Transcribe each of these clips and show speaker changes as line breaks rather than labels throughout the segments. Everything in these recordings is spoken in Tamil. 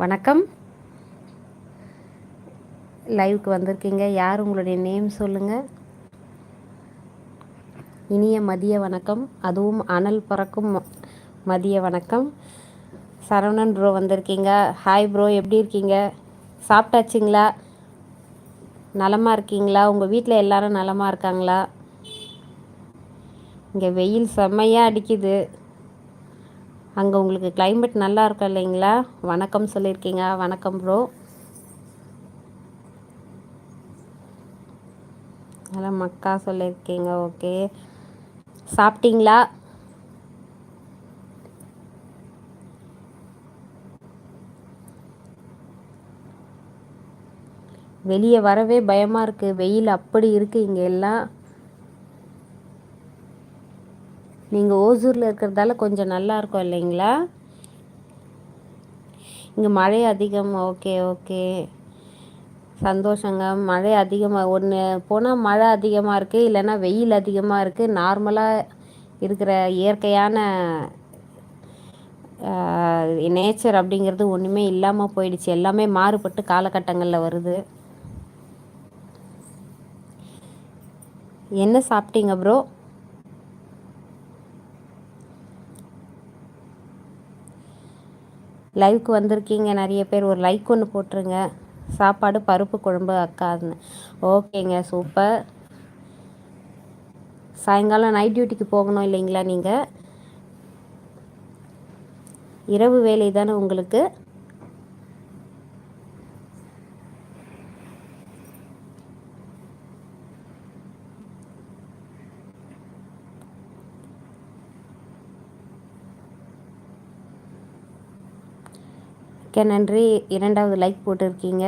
வணக்கம். லைவுக்கு வந்திருக்கீங்க. யார் உங்களுடைய நேம் சொல்லுங்கள் இனிய மதிய வணக்கம். அதுவும் அனல் பறக்கும் மதிய வணக்கம். சரவணன் ப்ரோ வந்திருக்கீங்க. ஹாய் ப்ரோ எப்படி இருக்கீங்க? சாப்பிட்டாச்சுங்களா? நலமாக இருக்கீங்களா? உங்கள் வீட்டில் எல்லாரும் நலமாக இருக்காங்களா? இங்கே வெயில் செம்மையாக அடிக்குது. அங்கே உங்களுக்கு கிளைமேட் நல்லா இருக்கும் இல்லைங்களா? வணக்கம் சொல்லியிருக்கீங்க. வணக்கம் ப்ரோ நல்லா மக்கா சொல்லியிருக்கீங்க. ஓகே சாப்பிட்டீங்களா? வெளியே வரவே பயமாக இருக்குது வெயில் அப்படி இருக்குது இங்கே எல்லாம் நீங்கள் ஓசூரில் இருக்கிறதால கொஞ்சம் நல்லா இருக்கும் இல்லைங்களா? இங்கே மழை அதிகம் ஓகே ஓகே. சந்தோஷங்க. மழை அதிகமாக ஒன்று போனால் மழை அதிகமாக இருக்குது இல்லைன்னா வெயில் அதிகமாக இருக்குது நார்மலாக இருக்கிற இயற்கையான நேச்சர் அப்படிங்கிறது ஒன்றுமே இல்லாமல் போயிடுச்சு. எல்லாமே மாறுபட்டு காலகட்டங்களில் வருது. என்ன சாப்பிட்டீங்க ப்ரோ லைவ்க்கு வந்திருக்கீங்க நிறைய பேர் ஒரு லைக் ஒன்று போட்டுருங்க. சாப்பாடு பருப்பு குழம்பு அக்காதுன்னு ஓகேங்க சூப்பர் சாயங்காலம் நைட் டியூட்டிக்கு போகணும் இல்லைங்களா நீங்கள் இரவு வேலை தானே உங்களுக்கு? நன்றி. இரண்டாவது லைக் போட்டிருக்கீங்க.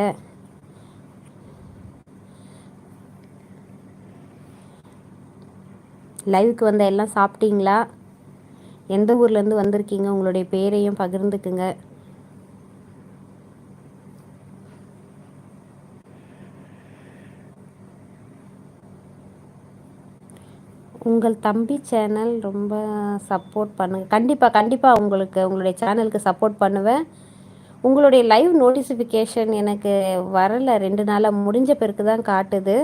லைவுக்கு வந்த எல்லாம் சாப்பிட்டீங்களா? எந்த ஊர்லேருந்து வந்திருக்கீங்க? உங்களுடைய பேரையும் பகிர்ந்துக்குங்க. உங்கள் தம்பி சேனல் ரொம்ப சப்போர்ட் பண்ணுங்க. கண்டிப்பாக கண்டிப்பாக உங்களுக்கு உங்களுடைய சேனலுக்கு சப்போர்ட் பண்ணுவேன். உங்களுடைய லைவ் நோட்டிஃபிகேஷன் எனக்கு வரலை. ரெண்டு நாளாக முடிஞ்ச பிறகு தான் காட்டுது.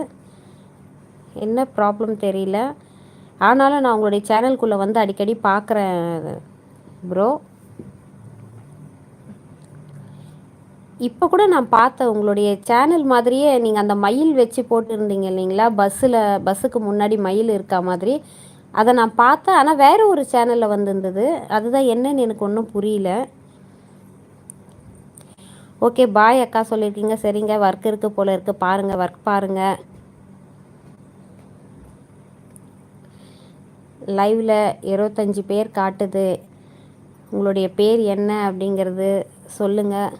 என்ன ப்ராப்ளம் தெரியல. ஆனாலும் நான் உங்களுடைய சேனல்குள்ளே வந்து அடிக்கடி பார்க்குறேன் ப்ரோ இப்போ கூட நான் பார்த்தேன் உங்களுடைய சேனல் மாதிரியே நீங்கள் அந்த மயில் வச்சு போட்டுருந்தீங்க இல்லைங்களா? பஸ்ஸில் பஸ்ஸுக்கு முன்னாடி மயில் இருக்கா மாதிரி. அதை நான் பார்த்தேன். ஆனால் வேறு ஒரு சேனலில் வந்திருந்தது. அதுதான் என்னன்னு எனக்கு ஒன்றும் புரியல. ஓகே பாய் அக்கா சொல்லியிருக்கீங்க. சரிங்க ஒர்க் இருக்குது போல இருக்குது பாருங்கள் ஒர்க் பாருங்கள் லைவில் இருபத்தஞ்சி பேர் காட்டுது. உங்களுடைய பேர் என்ன அப்படிங்கிறது சொல்லுங்கள்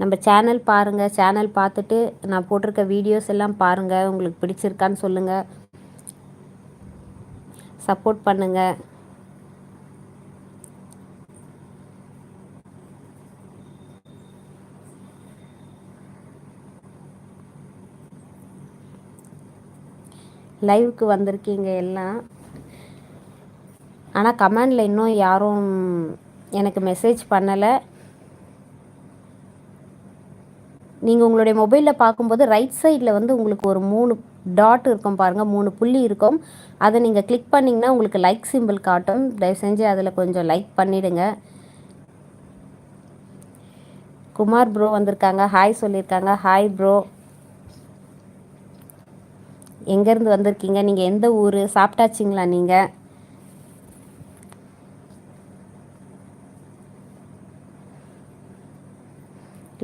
நம்ம சேனல் பாருங்கள் சேனல் பார்த்துட்டு நான் போட்டிருக்க வீடியோஸ் எல்லாம் பாருங்கள் உங்களுக்கு பிடிச்சிருக்கான்னு சொல்லுங்கள் சப்போர்ட் பண்ணுங்கள் லைவுக்கு வந்திருக்கீங்க எல்லாம். ஆனால் கமெண்டில் இன்னும் யாரும் எனக்கு மெசேஜ் பண்ணலை. நீங்கள் உங்களுடைய மொபைலில் பார்க்கும்போது ரைட் சைடில் வந்து உங்களுக்கு ஒரு மூணு டாட் இருக்கும் பாருங்கள் மூணு புள்ளி இருக்கும். அதை நீங்கள் கிளிக் பண்ணிங்கன்னா உங்களுக்கு லைக் சிம்பிள் காட்டும். தயவு செஞ்சு அதில் கொஞ்சம் லைக் பண்ணிவிடுங்க குமார் ப்ரோ வந்திருக்காங்க. ஹாய் சொல்லியிருக்காங்க. ஹாய் ப்ரோ எங்கேருந்து வந்திருக்கீங்க? நீங்கள் எந்த ஊர்? சாப்பிட்டாச்சிங்களா நீங்கள்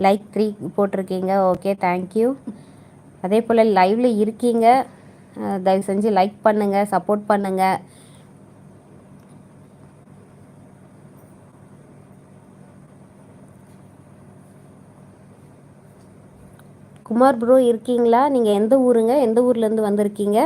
லைக் த்ரீ போட்டிருக்கீங்க. ஓகே தேங்க்யூ அதே போல் லைவில் இருக்கீங்க. தயவு செஞ்சு லைக் பண்ணுங்கள் சப்போர்ட் பண்ணுங்கள் குமார் ப்ரோ இருக்கீங்களா? நீங்கள் எந்த ஊருங்க? எந்த ஊர்லேருந்து வந்திருக்கீங்க?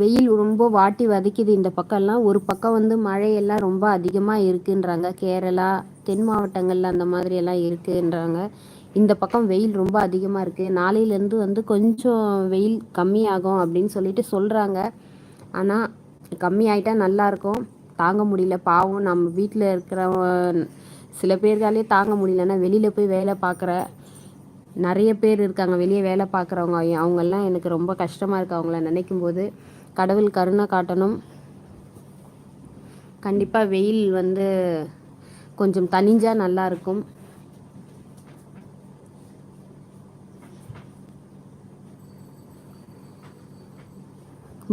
வெயில் ரொம்ப வாட்டி வதைக்குது இந்த பக்கம்லாம். ஒரு பக்கம் வந்து மழையெல்லாம் ரொம்ப அதிகமாக இருக்குன்றாங்க. கேரளா தென் மாவட்டங்களில் அந்த மாதிரி எல்லாம் இருக்குன்றாங்க. இந்த பக்கம் வெயில் ரொம்ப அதிகமாக இருக்குது நாளையிலேருந்து வந்து கொஞ்சம் வெயில் கம்மியாகும் அப்படின்னு சொல்லிட்டு சொல்கிறாங்க ஆனால் கம்மியாயிட்டா நல்லாயிருக்கும் தாங்க முடியல. பாவம் நம்ம வீட்டில் இருக்கிற சில பேர்காலே தாங்க முடியலன்னா வெளியில் போய் வேலை பார்க்குற நிறைய பேர் இருக்காங்க. வெளியே வேலை பார்க்குறவங்க அவங்கெல்லாம் எனக்கு ரொம்ப கஷ்டமாக இருக்குது அவங்கள நினைக்கும் போது கடவுள் கருணை காட்டணும். கண்டிப்பாக வெயில் வந்து கொஞ்சம் தனிஞ்சால் நல்லாயிருக்கும்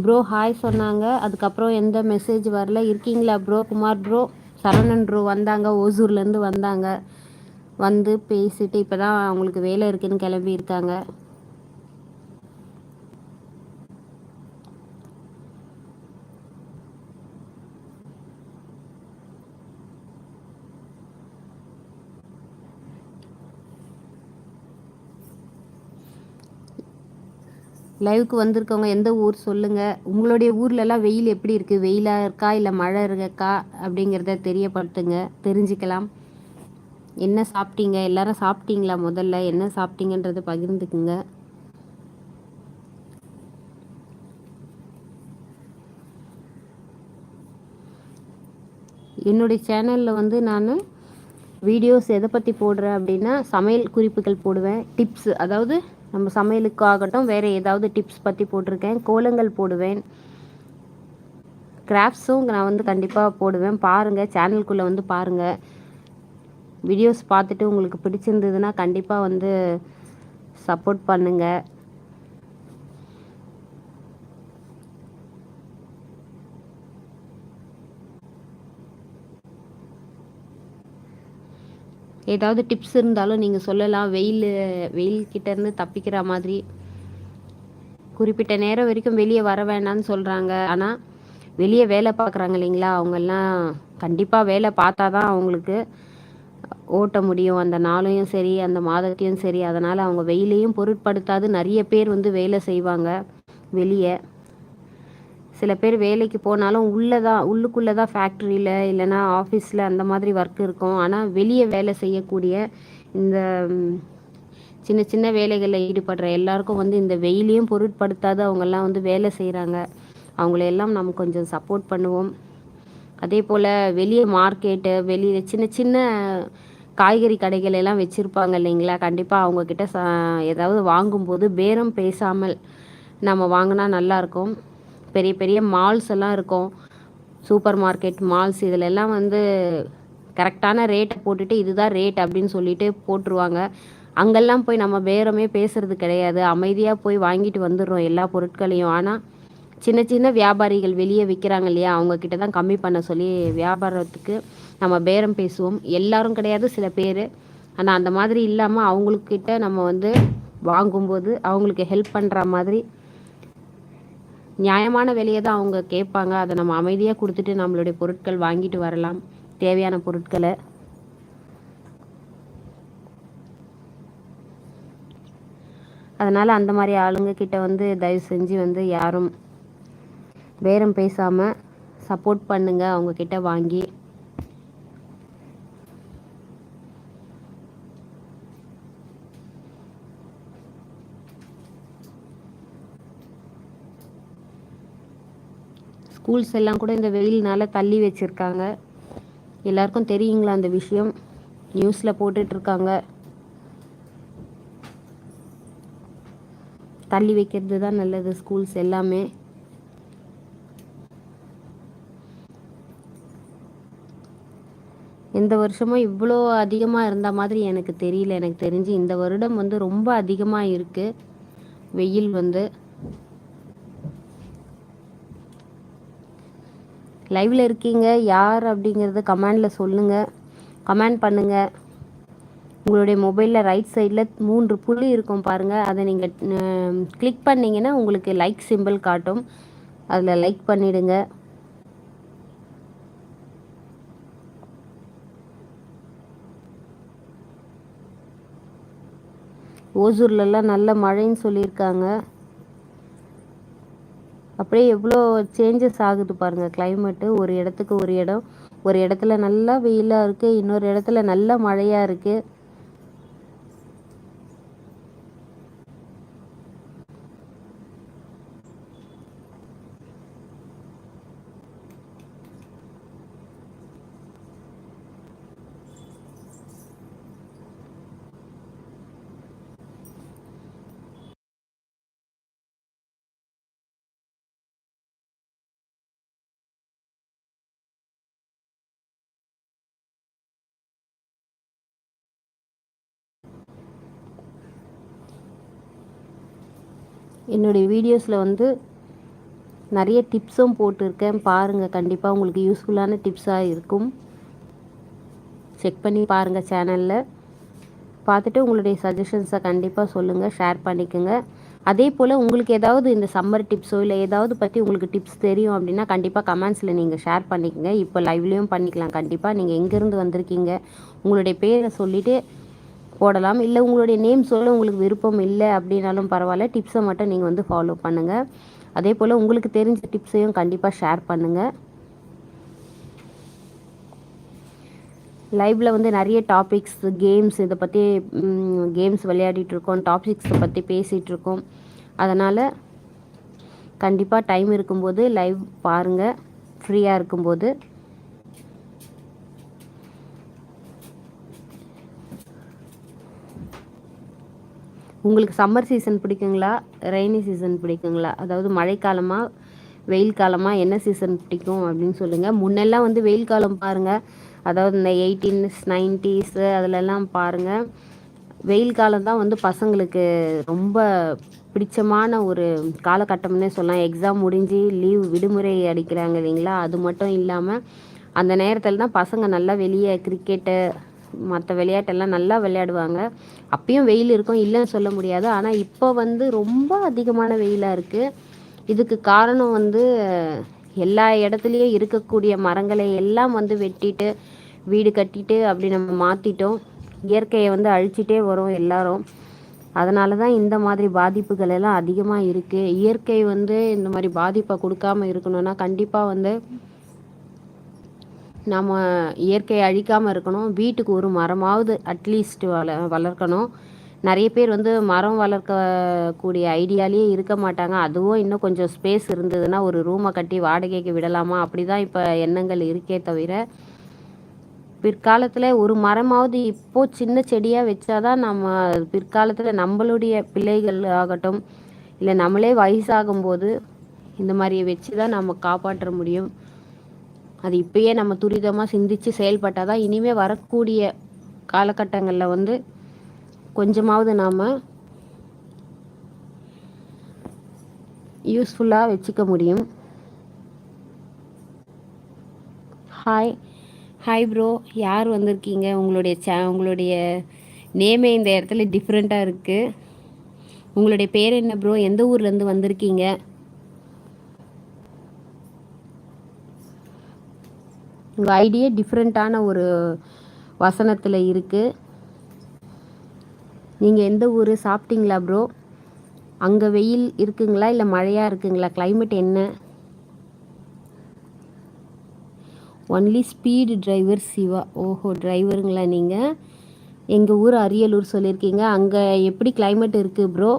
ப்ரோ ஹாய் சொன்னாங்க. அதுக்கப்புறம் எந்த மெசேஜ் வரல. இருக்கீங்களா bro? Kumar bro Saravanan bro வந்தாங்க. ஓசூர்லேருந்து வந்தாங்க. வந்து பேசிட்டு இப்போ தான் அவங்களுக்கு வேலை இருக்குதுன்னு கிளம்பி இருக்காங்க லைவுக்கு வந்திருக்கவங்க எந்த ஊர் சொல்லுங்கள் உங்களுடைய ஊர்லலாம் வெயில் எப்படி இருக்குது வெயிலாக இருக்கா? இல்லை மழை இருக்கா? அப்படிங்கிறத தெரியப்படுத்துங்க. தெரிஞ்சுக்கலாம். என்ன சாப்பிட்டீங்க? எல்லாரும் சாப்பிட்டீங்களா முதல்ல? என்ன சாப்பிட்டீங்கன்றத பகிர்ந்துக்குங்க. என்னுடைய சேனலில் வந்து நான் வீடியோஸ் எதை பற்றி போடுறேன் அப்படின்னா சமையல் குறிப்புகள் போடுவேன். டிப்ஸ் அதாவது நம்ம சமையலுக்காகட்டும் வேறு ஏதாவது டிப்ஸ் பற்றி போட்டிருக்கேன். கோலங்கள் போடுவேன். கிராஃப்ட்ஸும் நான் வந்து கண்டிப்பாக போடுவேன். பாருங்கள் சேனலுக்குள்ளே வந்து பாருங்கள் வீடியோஸ் பார்த்துட்டு உங்களுக்கு பிடிச்சிருந்ததுன்னா கண்டிப்பாக வந்து சப்போர்ட் பண்ணுங்கள் ஏதாவது டிப்ஸ் இருந்தாலும் நீங்கள் சொல்லலாம். வெயில் வெயில் கிட்டேருந்து தப்பிக்கிற மாதிரி. குறிப்பிட்ட நேரம் வரைக்கும் வெளியே வர வேணாம்னு சொல்கிறாங்க ஆனால் வெளியே வேலை பார்க்குறாங்க இல்லைங்களா? அவங்கெல்லாம் கண்டிப்பாக வேலை பார்த்தா தான் அவங்களுக்கு ஓட்ட முடியும். அந்த நாளையும் சரி அந்த மாதத்தையும் சரி. அதனால் அவங்க வெயிலையும் பொருட்படுத்தாது. நிறைய பேர் வந்து வேலை செய்வாங்க வெளியே. சில பேர் வேலைக்கு போனாலும் உள்ளே தான் உள்ளுக்குள்ளே தான் ஃபேக்ட்ரியில் இல்லைனா ஆஃபீஸில் அந்த மாதிரி ஒர்க் இருக்கும். ஆனால் வெளியே வேலை செய்யக்கூடிய இந்த சின்ன சின்ன வேலைகளில் ஈடுபடுற எல்லாருக்கும் வந்து இந்த வெயிலையும் பொருட்படுத்தாது. அவங்கெல்லாம் வந்து வேலை செய்கிறாங்க அவங்களையெல்லாம் நம்ம கொஞ்சம் சப்போர்ட் பண்ணுவோம். அதே போல் வெளியே மார்க்கெட்டு வெளியில் சின்ன சின்ன காய்கறி கடைகள் எல்லாம் வச்சுருப்பாங்க இல்லைங்களா? கண்டிப்பாக அவங்கக்கிட்ட ச ஏதாவது வாங்கும்போது பேரம் பேசாமல் நம்ம வாங்கினா நல்லாயிருக்கும் பெரிய பெரிய மால்ஸ் எல்லாம் இருக்கும். சூப்பர் மார்க்கெட் மால்ஸ் இதில் எல்லாம் வந்து கரெக்டான ரேட்டை போட்டுட்டு இதுதான் ரேட் அப்படின்னு சொல்லிட்டு போட்டுருவாங்க. அங்கெல்லாம் போய் நம்ம பேரமே பேசுறது கிடையாது. அமைதியாக போய் வாங்கிட்டு வந்துடுறோம் எல்லா பொருட்களையும். ஆனால் சின்ன சின்ன வியாபாரிகள் வெளியே விற்கிறாங்க இல்லையா? அவங்கக்கிட்ட தான் கம்மி பண்ண சொல்லி வியாபாரத்துக்கு நம்ம பேரம் பேசுவோம். எல்லாரும் கிடையாது சில பேர். ஆனால் அந்த மாதிரி இல்லாமல் அவங்களுக்கிட்ட நம்ம வந்து வாங்கும்போது அவங்களுக்கு ஹெல்ப் பண்ணுற மாதிரி நியாயமான விலையை தான் அவங்க கேட்பாங்க. அதை நம்ம அமைதியாக கொடுத்துட்டு நம்மளுடைய பொருட்கள் வாங்கிட்டு வரலாம். தேவையான பொருட்களை. அதனால் அந்த மாதிரி ஆளுங்க கிட்ட வந்து தயவு செஞ்சு வந்து யாரும் பேரம் பேசாமல் சப்போர்ட் பண்ணுங்கள் அவங்கக்கிட்ட வாங்கி ஸ்கூல்ஸ் எல்லாம் கூட இந்த வெயில்னால தள்ளி வச்சுருக்காங்க. எல்லாருக்கும் தெரியுங்களா அந்த விஷயம்? நியூஸில் போட்டுட்ருக்காங்க. தள்ளி வைக்கிறது தான் நல்லது ஸ்கூல்ஸ் எல்லாமே. இந்த வருஷமும் இவ்வளோ அதிகமாக இருந்த மாதிரி எனக்கு தெரியல. எனக்கு தெரிஞ்சு இந்த வருடம் வந்து ரொம்ப அதிகமாக இருக்குது வெயில் வந்து லைவில் இருக்கீங்க யார் அப்படிங்கிறத கமெண்டில் சொல்லுங்கள் கமெண்ட் பண்ணுங்கள் உங்களுடைய மொபைலில் ரைட் சைடில் மூன்று புள்ளி இருக்கும் பாருங்கள் அதை நீங்கள் கிளிக் பண்ணிங்கன்னா உங்களுக்கு லைக் சிம்பிள் காட்டும். அதில் லைக் பண்ணிவிடுங்க ஓசூர்லலாம் நல்ல மழைன்னு சொல்லியிருக்காங்க. அப்படியே எவ்வளோ சேஞ்சஸ் ஆகுது பாருங்கள் கிளைமேட்டு ஒரு இடத்துக்கு ஒரு இடம் ஒரு இடத்துல நல்லா வெயிலாக இருக்குது இன்னொரு இடத்துல நல்ல மழையாக இருக்குது என்னுடைய வீடியோஸில் வந்து நிறைய டிப்ஸும் போட்டிருக்கேன். பாருங்கள் கண்டிப்பாக உங்களுக்கு யூஸ்ஃபுல்லான டிப்ஸாக இருக்கும். செக் பண்ணி பாருங்கள் சேனலில் பார்த்துட்டு உங்களுடைய சஜஷன்ஸை கண்டிப்பாக சொல்லுங்கள் ஷேர் பண்ணிக்கோங்க. அதே போல் உங்களுக்கு ஏதாவது இந்த சம்மர் டிப்ஸோ இல்லை ஏதாவது பற்றி உங்களுக்கு டிப்ஸ் தெரியும் அப்படின்னா கண்டிப்பாக கமெண்ட்ஸில் நீங்கள் ஷேர் பண்ணிக்கோங்க. இப்போ லைவ்லேயும் பண்ணிக்கலாம். கண்டிப்பாக நீங்கள் எங்கேருந்து வந்திருக்கீங்க உங்களுடைய பேரை சொல்லிவிட்டு போடலாம். இல்லை உங்களுடைய நேம் சொல்ல உங்களுக்கு விருப்பம் இல்லை அப்படின்னாலும் பரவாயில்ல. டிப்ஸை மட்டும் நீங்கள் வந்து ஃபாலோ பண்ணுங்கள் அதே போல் உங்களுக்கு தெரிஞ்ச டிப்ஸையும் கண்டிப்பாக ஷேர் பண்ணுங்கள் லைவில் வந்து நிறைய டாபிக்ஸ் கேம்ஸ் இதை பற்றி கேம்ஸ் விளையாடிட்டுருக்கோம் டாபிக்ஸை பற்றி பேசிகிட்ருக்கோம் அதனால் கண்டிப்பாக டைம் இருக்கும்போது லைவ் பாருங்கள் ஃப்ரீயாக இருக்கும்போது. உங்களுக்கு சம்மர் சீசன் பிடிக்குங்களா? ரெய்னி சீசன் பிடிக்குங்களா? அதாவது மழைக்காலமாக வெயில் காலமாக என்ன சீசன் பிடிக்கும் அப்படின்னு சொல்லுங்கள் முன்னெல்லாம் வந்து வெயில் காலம் பாருங்கள் அதாவது இந்த எயிட்டீன்ஸ் நைன்ட்டீஸு அதிலெல்லாம் பாருங்கள் வெயில் காலம் தான் வந்து பசங்களுக்கு ரொம்ப பிடிச்சமான ஒரு காலகட்டம்னே சொல்லலாம். எக்ஸாம் முடிஞ்சு லீவ் விடுமுறை அடிக்கிறாங்க இல்லைங்களா? அது மட்டும் இல்லாமல் அந்த நேரத்தில் தான் பசங்க நல்லா வெளியே கிரிக்கெட்டு மற்ற விளையாட்டெல்லாம் நல்லா விளையாடுவாங்க. அப்பயும் வெயில் இருக்கும் இல்லைன்னு சொல்ல முடியாது. ஆனால் இப்போ வந்து ரொம்ப அதிகமான வெயிலாக இருக்குது இதுக்கு காரணம் வந்து எல்லா இடத்துலையும் இருக்கக்கூடிய மரங்களை எல்லாம் வந்து வெட்டிட்டு வீடு கட்டிட்டு அப்படி நம்ம மாற்றிட்டோம் இயற்கையை வந்து அழிச்சிட்டே வரும் எல்லாரும். அதனால தான் இந்த மாதிரி பாதிப்புகள் எல்லாம் அதிகமாக இருக்குது இயற்கை வந்து இந்த மாதிரி பாதிப்பை கொடுக்காம இருக்கணும்னா கண்டிப்பாக வந்து நம்ம இயற்கையை அழிக்காமல் இருக்கணும். வீட்டுக்கு ஒரு மரமாவது அட்லீஸ்ட் வள வளர்க்கணும். நிறைய பேர் வந்து மரம் வளர்க்கக்கூடிய ஐடியாலேயே இருக்க மாட்டாங்க. அதுவும் இன்னும் கொஞ்சம் ஸ்பேஸ் இருந்ததுன்னா ஒரு ரூமை கட்டி வாடகைக்கு விடலாமா? அப்படி தான் இப்போ எண்ணங்கள் இருக்கே தவிர பிற்காலத்தில் ஒரு மரமாவது இப்போது சின்ன செடியாக வச்சாதான் நம்ம பிற்காலத்தில் நம்மளுடைய பிள்ளைகள் ஆகட்டும் இல்லை நம்மளே வயசாகும்போது இந்த மாதிரியை வச்சு தான் நம்ம காப்பாற்ற முடியும். அது இப்பயே நம்ம துரிதமாக சிந்தித்து செயல்பட்டால் தான் இனிமேல் வரக்கூடிய காலகட்டங்களில் வந்து கொஞ்சமாவது நாம் யூஸ்ஃபுல்லாக வச்சுக்க முடியும். ஹாய் ஹாய் ப்ரோ யார் வந்திருக்கீங்க? உங்களுடைய சே உங்களுடைய நேமே இந்த இடத்துல டிஃப்ரெண்ட்டாக இருக்குது உங்களுடைய பேர் என்ன ப்ரோ எந்த ஊர்லேருந்து வந்திருக்கீங்க? உங்கள் ஐடியே டிஃப்ரெண்ட்டான ஒரு வசனத்தில் இருக்குது நீங்கள் எந்த ஊர் சாப்பிட்டீங்களா ப்ரோ அங்கே வெயில் இருக்குங்களா? இல்லை மழையாக இருக்குங்களா? கிளைமேட் என்ன? Only speed driver Siva. ஓஹோ டிரைவருங்களா நீங்கள் எங்கள் ஊர் அரியலூர் சொல்லியிருக்கீங்க அங்கே எப்படி கிளைமேட் இருக்குது ப்ரோ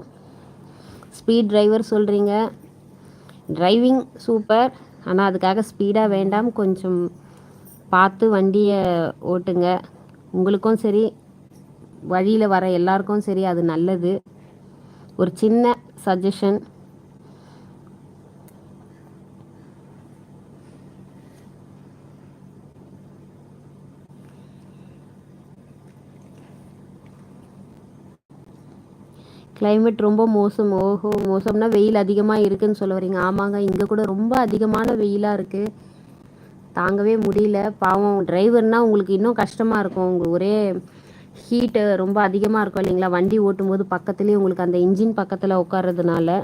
ஸ்பீட் டிரைவர் சொல்கிறீங்க டிரைவிங் சூப்பர் ஆனால் அதுக்காக ஸ்பீடாக வேண்டாம். கொஞ்சம் பார்த்து வண்டியை ஓட்டுங்க. உங்களுக்கும் சரி வழியில் வர எல்லாருக்கும் சரி அது நல்லது. ஒரு சின்ன சஜஷன் கிளைமேட் ரொம்ப மோசம். ஓஹோ மோசம்னா வெயில் அதிகமாக இருக்குதுன்னு சொல்ல வரீங்க ஆமாங்க இங்கே கூட ரொம்ப அதிகமான வெயிலாக இருக்குது தாங்கவே முடியல. பாவம் டிரைவர்னால் உங்களுக்கு இன்னும் கஷ்டமாக இருக்கும். உங்களுக்கு ஒரே ஹீட்டு ரொம்ப அதிகமாக இருக்கும் இல்லைங்களா? வண்டி ஓட்டும் போது பக்கத்துலேயே உங்களுக்கு அந்த இன்ஜின் பக்கத்தில் உட்கார்றதுனால.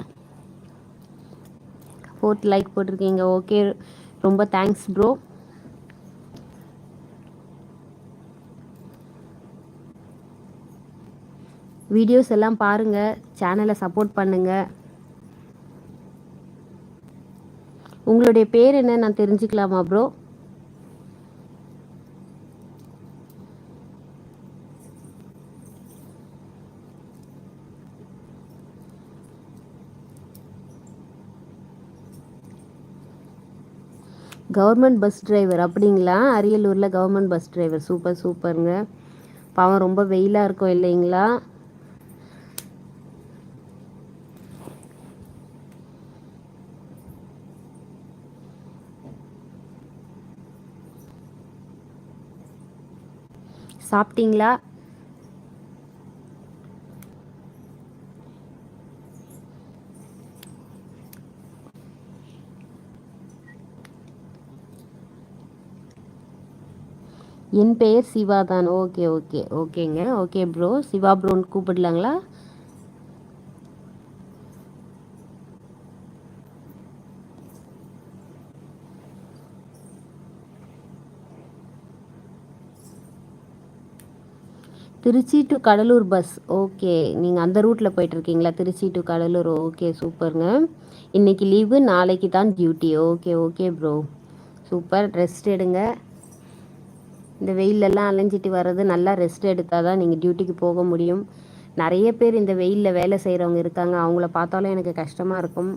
ஃபோர்த் லைக் போட்டிருக்கீங்க. ஓகே ரொம்ப தேங்க்ஸ் ப்ரோ வீடியோஸ் எல்லாம் பாருங்கள் சேனலை சப்போர்ட் பண்ணுங்கள் உங்களுடைய பேர் என்ன? நான் தெரிஞ்சுக்கலாமா ப்ரோ கவர்மெண்ட் பஸ் டிரைவர் அப்படிங்களா? அரியலூரில் கவர்மெண்ட் பஸ் டிரைவர் சூப்பர் சூப்பருங்க. பாவம் ரொம்ப வெயிலாக இருக்கும் இல்லைங்களா? சாப்பிட்டீங்களா? என் பெயர் சிவா தான். ஓகே ஓகே ஓகேங்க. ஓகே ப்ரோ சிவா ப்ரோன்னு கூப்பிடலாங்களா? Tiruchi to Cuddalore bus okay நீங்கள் அந்த ரூட்டில் போயிட்டுருக்கீங்களா? திருச்சி டு கடலூர். ஓகே சூப்பருங்க. இன்றைக்கி லீவு நாளைக்கு தான் duty okay okay bro super. Rest எடுங்க. இந்த வெயிலெல்லாம் அலைஞ்சிட்டு வர்றது நல்லா ரெஸ்ட் எடுத்தால் தான் நீங்கள் டியூட்டிக்கு போக முடியும். நிறைய பேர் இந்த வெயிலில் வேலை செய்கிறவங்க இருக்காங்க. அவங்கள பார்த்தாலும் எனக்கு கஷ்டமாக இருக்கும்.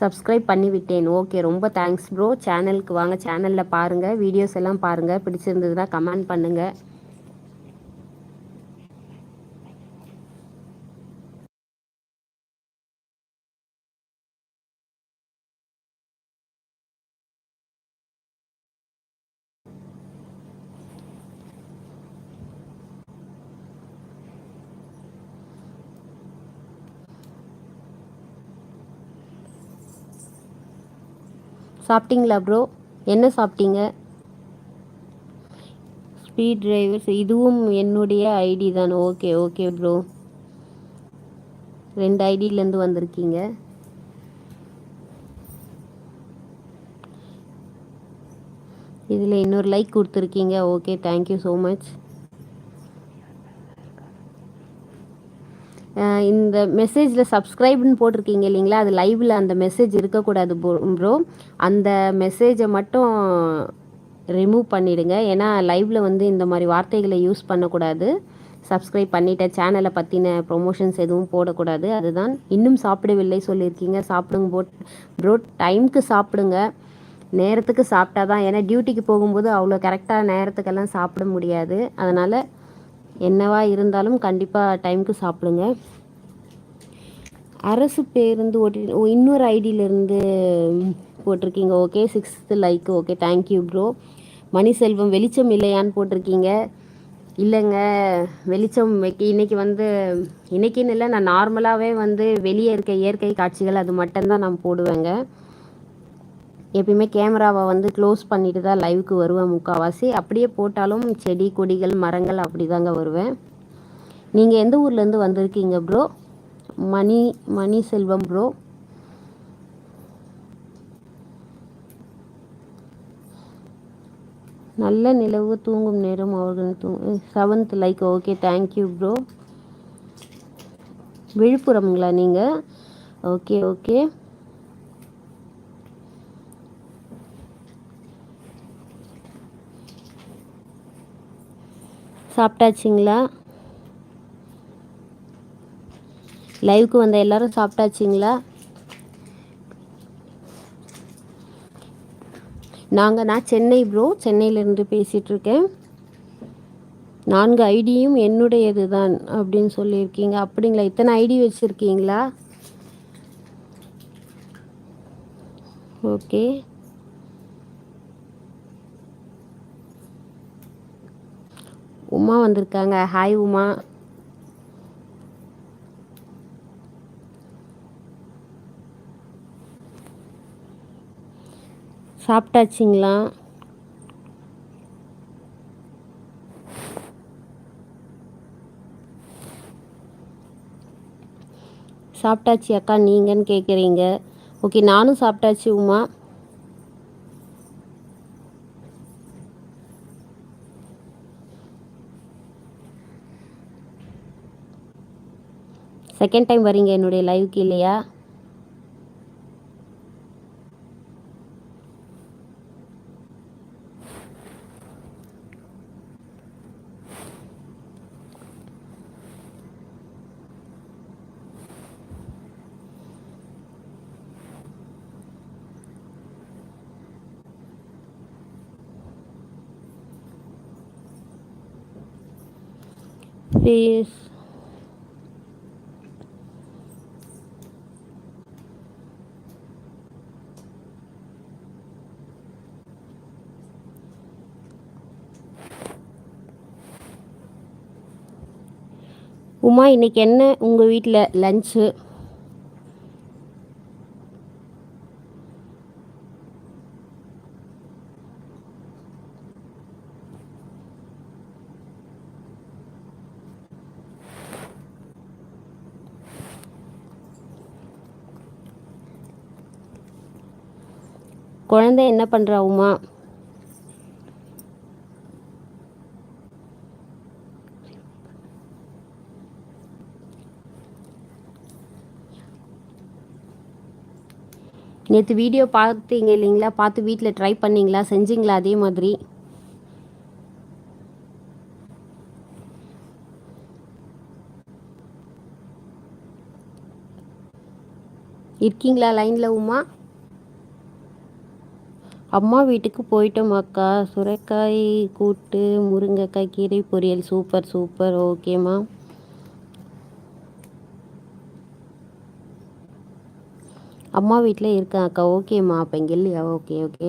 சப்ஸ்கிரைப் பண்ணிவிட்டேன் ஓகே ரொம்ப தேங்க்ஸ் ப்ரோ சேனலுக்கு வாங்க. சேனலில் பாருங்கள் வீடியோஸ் எல்லாம் பாருங்கள் பிடிச்சிருந்ததுன்னா கமெண்ட் பண்ணுங்கள் சாப்பிட்டீங்களா ப்ரோ என்ன சாப்பிட்டீங்க? ஸ்பீட் டிரைவர்ஸ் இதுவும் என்னுடைய ஐடி தான். ஓகே ஓகே ப்ரோ ரெண்டு ஐடியிலேருந்து வந்திருக்கீங்க. இதில் இன்னொரு லைக் கொடுத்துருக்கீங்க. ஓகே தேங்க்யூ ஸோ மச் இந்த மெசேஜில் சப்ஸ்கிரைப்னு போட்டிருக்கீங்க இல்லைங்களா? அது லைவில் அந்த மெசேஜ் இருக்கக்கூடாது ப்ரோ அந்த மெசேஜை மட்டும் ரிமூவ் பண்ணிவிடுங்க ஏன்னா லைவில் வந்து இந்த மாதிரி வார்த்தைகளை யூஸ் பண்ணக்கூடாது. சப்ஸ்கிரைப் பண்ணிட்ட சேனலை பற்றின ப்ரொமோஷன்ஸ் எதுவும் போடக்கூடாது. அதுதான். இன்னும் சாப்பிடவில்லை சொல்லியிருக்கீங்க. சாப்பிடுங்க போட் ப்ரோ டைமுக்கு சாப்பிடுங்க. நேரத்துக்கு சாப்பிட்டா தான் ஏன்னா டியூட்டிக்கு போகும்போது அவ்வளோ கரெக்டாக நேரத்துக்கெல்லாம் சாப்பிட முடியாது. அதனால் என்னவா இருந்தாலும் கண்டிப்பாக டைமுக்கு சாப்பிடுங்க. அரசு பேருந்து ஓட்டி இன்னொரு ஐடியிலேருந்து போட்டிருக்கீங்க. Okay sixth like okay thank you bro Mani Selvam வெளிச்சம் இல்லையான்னு போட்டிருக்கீங்க. இல்லைங்க வெளிச்சம் வைக்க இன்றைக்கி வந்து இன்றைக்கின்னு இல்லை நான் நார்மலாகவே வந்து வெளியே இருக்க இயற்கை காட்சிகள் அது மட்டும்தான் நான் போடுவேங்க. எப்பயுமே கேமராவை வந்து க்ளோஸ் பண்ணிட்டு தான் லைவுக்கு வருவேன் முக்கால்வாசி அப்படியே போட்டாலும் செடி கொடிகள் மரங்கள் அப்படி தாங்க வருவேன். நீங்கள் எந்த ஊர்லேருந்து வந்திருக்கீங்க ப்ரோ மணி மணி செல்வம் ப்ரோ நல்ல நிலவு தூங்கும் நேரம் அவர்கள் தூங்கு seventh like okay thank you bro விழுப்புரம்ங்களா நீங்கள் ஓகே ஓகே சாப்பிட்டாச்சிங்களா? லைவுக்கு வந்த எல்லாரும் சாப்பிட்டாச்சிங்களா? நாங்கள் நான் சென்னை ப்ரோ சென்னையிலேருந்து பேசிகிட்ருக்கேன் நான்கு ஐடியும் என்னுடையது தான் அப்படின்னு சொல்லியிருக்கீங்க. அப்படிங்களா? இத்தனை ஐடி வச்சுருக்கீங்களா? ஓகே உமா வந்திருக்காங்க. ஹாய் உமா. சாப்பிட்டாச்சிங்களா? சாப்பிட்டாச்சி அக்கா நீங்கன்னு கேட்குறீங்க ஓகே நானும் சாப்பிட்டாச்சு உமா. செகண்ட் டைம் வரீங்க என்னுடைய லைவுக்கு இல்லையா? ப்ளீஸ் அம்மா இன்னைக்கு என்ன உங்கள் வீட்டில் லஞ்சு குழந்தை என்ன பண்ணுறா உமா? நேற்று வீடியோ பார்த்தீங்க இல்லைங்களா? பார்த்து வீட்டில் ட்ரை பண்ணிங்களா? செஞ்சிங்களா? அதே மாதிரி. இருக்கீங்களா லைனில் உமா? அம்மா வீட்டுக்கு போயிட்டோம் அக்கா. சுரைக்காய் கூட்டு முருங்கைக்காய் கீரை பொரியல். Super super. ஓகேம்மா அம்மா வீட்டில் இருக்கேன் அக்கா. ஓகேம்மா அப்போ இங்கே இல்லையா? ஓகே ஓகே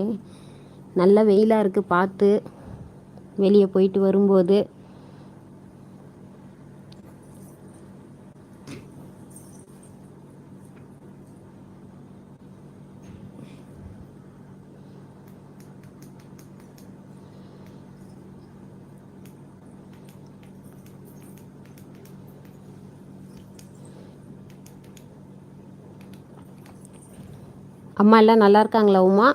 நல்ல வெயிலாக இருக்குது பார்த்து வெளியே போயிட்டு வரும்போது அம்மா எல்லாம் நல்லா இருக்காங்களா உமா?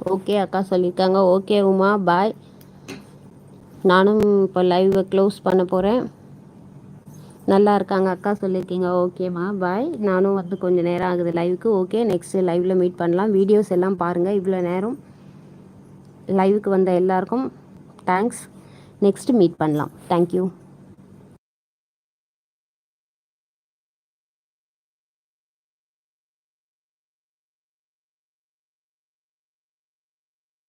ஓகே அக்கா சொல்லியிருக்காங்க ஓகே உமா பாய் நானும் இப்போ லைவை க்ளோஸ் பண்ண போகிறேன் நல்லா இருக்காங்க அக்கா சொல்லியிருக்கீங்க ஓகேம்மா பாய் நானும் வந்து கொஞ்சம் நேரம் ஆகுது லைவுக்கு ஓகே நெக்ஸ்ட்டு லைவில் மீட் பண்ணலாம். வீடியோஸ் எல்லாம் பாருங்கள் இவ்வளோ நேரம் லைவுக்கு வந்த எல்லாருக்கும் தேங்க்ஸ் நெக்ஸ்ட்டு மீட் பண்ணலாம். Thank you